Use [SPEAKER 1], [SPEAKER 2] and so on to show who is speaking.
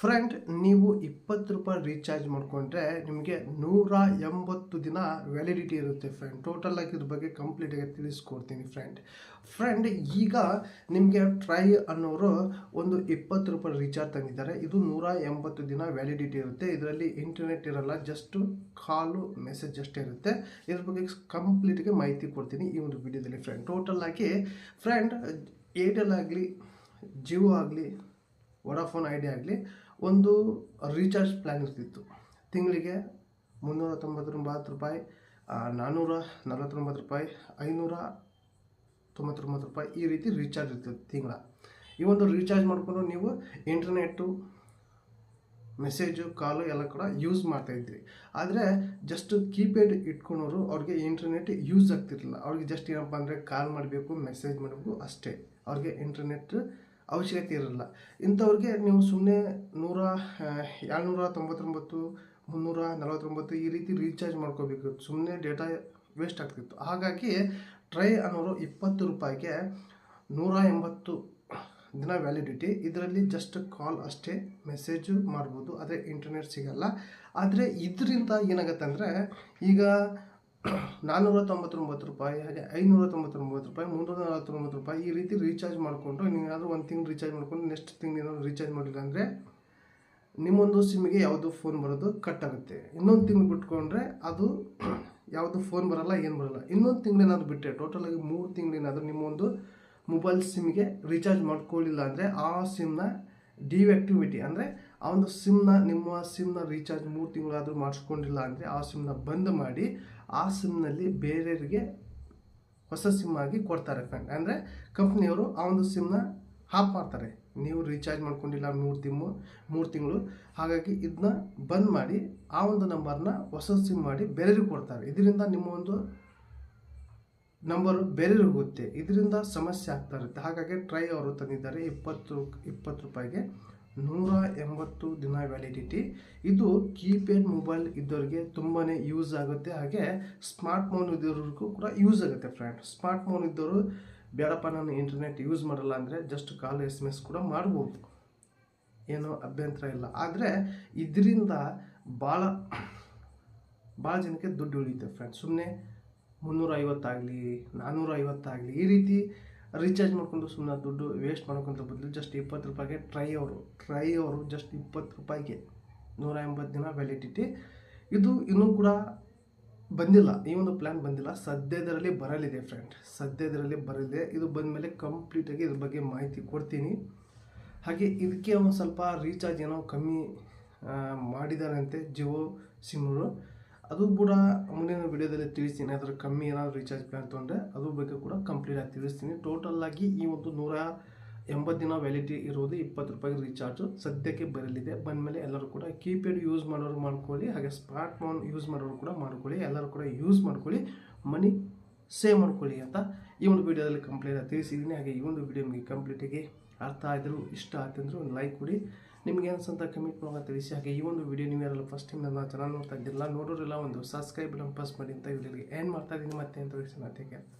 [SPEAKER 1] Friend, ನೀವು ಇಪ್ಪತ್ತು ರೂಪಾಯಿ ರೀಚಾರ್ಜ್ ಮಾಡಿಕೊಂಡ್ರೆ ನಿಮಗೆ ನೂರ ಎಂಬತ್ತು ದಿನ ವ್ಯಾಲಿಡಿಟಿ ಇರುತ್ತೆ ಫ್ರೆಂಡ್ ಟೋಟಲ್ ಆಗಿ ಇದ್ರ ಬಗ್ಗೆ ಕಂಪ್ಲೀಟಾಗಿ ತಿಳಿಸ್ಕೊಡ್ತೀನಿ ಫ್ರೆಂಡ್ ಫ್ರೆಂಡ್ ಈಗ ನಿಮಗೆ ಟ್ರೈ ಅನ್ನೋರು ಒಂದು ಇಪ್ಪತ್ತು ರೂಪಾಯಿ ರೀಚಾರ್ಜ್ ತಂದಿದ್ದಾರೆ. ಇದು ನೂರ ಎಂಬತ್ತು ದಿನ ವ್ಯಾಲಿಡಿಟಿ ಇರುತ್ತೆ. ಇದರಲ್ಲಿ ಇಂಟರ್ನೆಟ್ ಇರಲ್ಲ ಜಸ್ಟ್ ಕಾಲು ಮೆಸೇಜ್ ಅಷ್ಟೇ ಇರುತ್ತೆ. ಇದ್ರ ಬಗ್ಗೆ ಕಂಪ್ಲೀಟಾಗಿ ಮಾಹಿತಿ ಕೊಡ್ತೀನಿ ಈ ಒಂದು ವಿಡಿಯೋದಲ್ಲಿ ಫ್ರೆಂಡ್ ಟೋಟಲ್ ಆಗಿ ಫ್ರೆಂಡ್ ಏರ್ಟೆಲ್ ಆಗಲಿ ಜಿಯೋ ಆಗಲಿ ವಡಾಫೋನ್ ಐಡಿಯಾ ಆಗಲಿ ಒಂದು ರೀಚಾರ್ಜ್ ಪ್ಲ್ಯಾನ್ ಇರ್ತಿತ್ತು. ತಿಂಗಳಿಗೆ ಮುನ್ನೂರ ತೊಂಬತ್ತೊಂಬತ್ತು ರೂಪಾಯಿ ನಾನ್ನೂರ ನಲವತ್ತೊಂಬತ್ತು ರೂಪಾಯಿ ಐನೂರ ತೊಂಬತ್ತೊಂಬತ್ತು ರೂಪಾಯಿ ಈ ರೀತಿ ರೀಚಾರ್ಜ್ ಇರ್ತದೆ ತಿಂಗಳ. ಈ ಒಂದು ರೀಚಾರ್ಜ್ ಮಾಡಿಕೊಂಡು ನೀವು ಇಂಟರ್ನೆಟ್ಟು ಮೆಸೇಜು ಕಾಲು ಎಲ್ಲ ಕೂಡ ಯೂಸ್ ಮಾಡ್ತಾ ಇದ್ರಿ. ಆದರೆ ಜಸ್ಟ್ ಕೀಪ್ಯಾಡ್ ಇಟ್ಕೊಂಡವರು ಅವ್ರಿಗೆ ಇಂಟರ್ನೆಟ್ ಯೂಸ್ ಆಗ್ತಿರಲಿಲ್ಲ. ಅವ್ರಿಗೆ ಜಸ್ಟ್ ಏನಪ್ಪ ಅಂದರೆ ಕಾಲ್ ಮಾಡಬೇಕು ಮೆಸೇಜ್ ಮಾಡಬೇಕು ಅಷ್ಟೇ. ಅವ್ರಿಗೆ ಇಂಟರ್ನೆಟ್ ಅವಶ್ಯಕತೆ ಇರಲ್ಲ ಇಂಥವ್ರಿಗೆ ನೀವು ಸುಮ್ಮನೆ ನೂರ ಏಳ್ನೂರ ತೊಂಬತ್ತೊಂಬತ್ತು, ಮುನ್ನೂರ ನಲವತ್ತೊಂಬತ್ತು ಈ ರೀತಿ ರೀಚಾರ್ಜ್ ಮಾಡ್ಕೋಬೇಕು ಸುಮ್ಮನೆ ಡೇಟಾ ವೇಸ್ಟ್ ಆಗ್ತಿತ್ತು. ಹಾಗಾಗಿ ಟ್ರೈ ಅನ್ನೋರು ಇಪ್ಪತ್ತು ರೂಪಾಯಿಗೆ ನೂರ ಎಂಬತ್ತು ದಿನ ವ್ಯಾಲಿಡಿಟಿ ಇದರಲ್ಲಿ ಜಸ್ಟ್ ಕಾಲ್ ಅಷ್ಟೇ ಮೆಸೇಜು ಮಾಡ್ಬೋದು. ಆದರೆ ಇಂಟರ್ನೆಟ್ ಸಿಗಲ್ಲ. ಆದರೆ ಇದರಿಂದ ಏನಾಗುತ್ತೆ ಅಂದರೆ ಈಗ ನಾನ್ನೂರ ತೊಂಬತ್ತೊಂಬತ್ತು ರೂಪಾಯಿ, ಹಾಗೆ ಐನೂರ ತೊಂಬತ್ತೊಂಬತ್ತು ರೂಪಾಯಿ ಮುನ್ನೂರ ನಲವತ್ತೊಂಬತ್ತು ರೂಪಾಯಿ ಈ ರೀತಿ ರೀಚಾರ್ಜ್ ಮಾಡಿಕೊಂಡು ನೀವೇನಾದರೂ ಒಂದು ತಿಂಗಳು ರೀಚಾರ್ಜ್ ಮಾಡಿಕೊಂಡು ನೆಕ್ಸ್ಟ್ ತಿಂಗಳು ರೀಚಾರ್ಜ್ ಮಾಡಿಲ್ಲ ಅಂದರೆ ನಿಮ್ಮೊಂದು ಸಿಮ್ಗೆ ಯಾವುದು ಫೋನ್ ಬರೋದು ಕಟ್ ಆಗುತ್ತೆ. ಇನ್ನೊಂದು ತಿಂಗಳು ಬಿಟ್ಕೊಂಡ್ರೆ ಅದು ಯಾವುದು ಫೋನ್ ಬರಲ್ಲ, ಏನು ಬರಲ್ಲ. ಇನ್ನೊಂದು ತಿಂಗಳೇನಾದ್ರು ಬಿಟ್ಟೆ ಬಿಟ್ಟರೆ ಟೋಟಲ್ ಆಗಿ ಮೂರು ತಿಂಗಳೇನಾದರೂ ನಿಮ್ಮೊಂದು ಮೊಬೈಲ್ ಸಿಮ್ಗೆ ರೀಚಾರ್ಜ್ ಮಾಡ್ಕೊಳ್ಳಿಲ್ಲ ಅಂದರೆ ಆ ಸಿಮ್ನ ಡಿವ್ಯಾಕ್ಟಿವಿಟಿ ಅಂದರೆ ಆ ಒಂದು ಸಿಮ್ನ ನಿಮ್ಮ ಸಿಮ್ನ ರೀಚಾರ್ಜ್ ಮೂರು ತಿಂಗಳಾದರೂ ಮಾಡಿಸ್ಕೊಂಡಿಲ್ಲ ಅಂದರೆ ಆ ಸಿಮ್ನ ಬಂದ್ ಮಾಡಿ ಆ ಸಿಮ್ನಲ್ಲಿ ಬೇರೆಯವರಿಗೆ ಹೊಸ ಸಿಮ್ ಆಗಿ ಕೊಡ್ತಾರೆ ಫ್ರೆಂಡ್ ಅಂದರೆ ಕಂಪ್ನಿಯವರು ಆ ಒಂದು ಸಿಮ್ನ ಹಾಪ್ ಮಾಡ್ತಾರೆ. ನೀವು ರೀಚಾರ್ಜ್ ಮಾಡ್ಕೊಂಡಿಲ್ಲ ಮೂರು ತಿಮ್ಮು ಮೂರು ತಿಂಗಳು. ಹಾಗಾಗಿ ಇದನ್ನ ಬಂದ್ ಮಾಡಿ ಆ ಒಂದು ನಂಬರ್ನ ಹೊಸ ಸಿಮ್ ಮಾಡಿ ಬೇರೆಯವ್ರಿಗೆ ಕೊಡ್ತಾರೆ. ಇದರಿಂದ ನಿಮ್ಮ ಒಂದು ನಂಬರು ಬೇರೆಯವ್ರಿಗೆ ಹೋಗುತ್ತೆ. ಇದರಿಂದ ಸಮಸ್ಯೆ ಆಗ್ತಾ ಇರುತ್ತೆ. ಹಾಗಾಗಿ ಟ್ರೈ ಅವರು ತಂದಿದ್ದಾರೆ ಇಪ್ಪತ್ತು ಇಪ್ಪತ್ತು ರೂಪಾಯಿಗೆ. ನೂರ ಎಂಬತ್ತು ದಿನ ವ್ಯಾಲಿಡಿಟಿ ಇದು ಕೀಪ್ಯಾಡ್ ಮೊಬೈಲ್ ಇದ್ದವ್ರಿಗೆ ತುಂಬಾ ಯೂಸ್ ಆಗುತ್ತೆ. ಹಾಗೆ ಸ್ಮಾರ್ಟ್ ಫೋನ್ ಇದ್ದವ್ರಿಗೂ ಕೂಡ ಯೂಸ್ ಆಗುತ್ತೆ ಫ್ರೆಂಡ್ ಸ್ಮಾರ್ಟ್ ಫೋನ್ ಇದ್ದವರು ಬೇಡಪ್ಪ, ನಾನು ಇಂಟರ್ನೆಟ್ ಯೂಸ್ ಮಾಡಲ್ಲ ಅಂದರೆ just call S M S ಕೂಡ ಮಾಡ್ಬೋದು. ಏನೋ ಅಭ್ಯಂತರ ಇಲ್ಲ. ಆದರೆ ಇದರಿಂದ ಭಾಳ ಭಾಳ ಜನಕ್ಕೆ ದುಡ್ಡು ಉಳಿಯುತ್ತೆ ಫ್ರೆಂಡ್ ಸುಮ್ಮನೆ ಮುನ್ನೂರ ಐವತ್ತಾಗಲಿ ನಾನ್ನೂರ ಐವತ್ತಾಗಲಿ ಈ ರೀತಿ ರೀಚಾರ್ಜ್ ಮಾಡ್ಕೊಂಡು ಸುಮ್ಮನೆ ದುಡ್ಡು ವೇಸ್ಟ್ ಮಾಡ್ಕೊಂತ ಬದಲು ಜಸ್ಟ್ ಇಪ್ಪತ್ತು ರೂಪಾಯಿಗೆ ಟ್ರೈ ಅವರು ಟ್ರೈ ಅವರು ಜಸ್ಟ್ ಇಪ್ಪತ್ತು ರೂಪಾಯಿಗೆ ನೂರ ಎಂಬತ್ತು ದಿನ ವ್ಯಾಲಿಡಿಟಿ ಇದು ಇನ್ನೂ ಕೂಡ ಬಂದಿಲ್ಲ, ಈ ಒಂದು ಪ್ಲ್ಯಾನ್ ಬಂದಿಲ್ಲ. ಸದ್ಯದರಲ್ಲಿ ಬರಲಿದೆ ಫ್ರೆಂಡ್ ಸದ್ಯದರಲ್ಲಿ ಬರಲಿದೆ. ಇದು ಬಂದಮೇಲೆ ಕಂಪ್ಲೀಟಾಗಿ ಇದ್ರ ಬಗ್ಗೆ ಮಾಹಿತಿ ಕೊಡ್ತೀನಿ. ಹಾಗೆ ಇದಕ್ಕೆ ಒಂದು ಸ್ವಲ್ಪ ರೀಚಾರ್ಜ್ ಏನೋ ಕಮ್ಮಿ ಮಾಡಿದಾರಂತೆ ಜಿಯೋ ಸಿಮ್ಮರು ಅದು ಕೂಡ ಮುಂದಿನ ವಿಡಿಯೋದಲ್ಲಿ ತಿಳಿಸ್ತೀನಿ. ಅದರ ಕಮ್ಮಿ ಏನಾದರೂ ರೀಚಾರ್ಜ್ ಪ್ಲಾನ್ ತೊಗೊಂಡ್ರೆ ಅದು ಬಗ್ಗೆ ಕೂಡ ಕಂಪ್ಲೀಟಾಗಿ ತಿಳಿಸ್ತೀನಿ. ಟೋಟಲ್ ಆಗಿ ಈ ಒಂದು ನೂರ ಎಂಬತ್ತು ದಿನ ವ್ಯಾಲಿಟಿ ಇರೋದು ಇಪ್ಪತ್ತು ರೂಪಾಯಿ ರೀಚಾರ್ಜು ಸದ್ಯಕ್ಕೆ ಬರಲಿದೆ. ಬಂದಮೇಲೆ ಎಲ್ಲರೂ ಕೂಡ ಕೀಪ್ಯಾಡ್ ಯೂಸ್ ಮಾಡೋರು ಮಾಡ್ಕೊಳ್ಳಿ, ಹಾಗೆ ಸ್ಮಾರ್ಟ್ ಫೋನ್ ಯೂಸ್ ಮಾಡೋರು ಕೂಡ ಮಾಡ್ಕೊಳ್ಳಿ, ಎಲ್ಲರೂ ಕೂಡ ಯೂಸ್ ಮಾಡ್ಕೊಳ್ಳಿ ಮನಿ ಸೇವ್ ಮಾಡ್ಕೊಳ್ಳಿ ಅಂತ ಈ ಒಂದು ವಿಡಿಯೋದಲ್ಲಿ ಕಂಪ್ಲೀಟಾಗಿ ತಿಳಿಸಿದ್ದೀನಿ ಹಾಗೆ ಈ ಒಂದು ವಿಡಿಯೋ ನಿಮಗೆ ಕಂಪ್ಲೀಟಾಗಿ ಅರ್ಥ ಆದರೂ ಇಷ್ಟ ಆಯ್ತಂದ್ರೆ ಒಂದು ಲೈಕ್ ಕೊಡಿ. ನಿಮಗೆ ಅನ್ಸಂತ ಕಮೆಂಟ್ ಮೂಲಕ ತಿಳಿಸಿ. ಹಾಗೆ ಈ ಒಂದು ವಿಡಿಯೋ ನೀವು ಯಾರಲ್ಲ ಫಸ್ಟ್ ಟೈಮ್ ನನ್ನ ಚಾನಲ್ ನೋಡ್ತಾ ಇದ್ದಿಲ್ಲ ನೋಡೋರೆಲ್ಲ ಒಂದು ಸಬ್ಸ್ಕ್ರೈಬ್ ಪ್ರೆಸ್ ಮಾಡಿ ಅಂತ ವಿಡಿಯೋಗೆ ಏನು ಮಾಡ್ತಾ ಇದ್ದೀನಿ ಮತ್ತೆ ಅಂತ ತಿಳಿಸಿ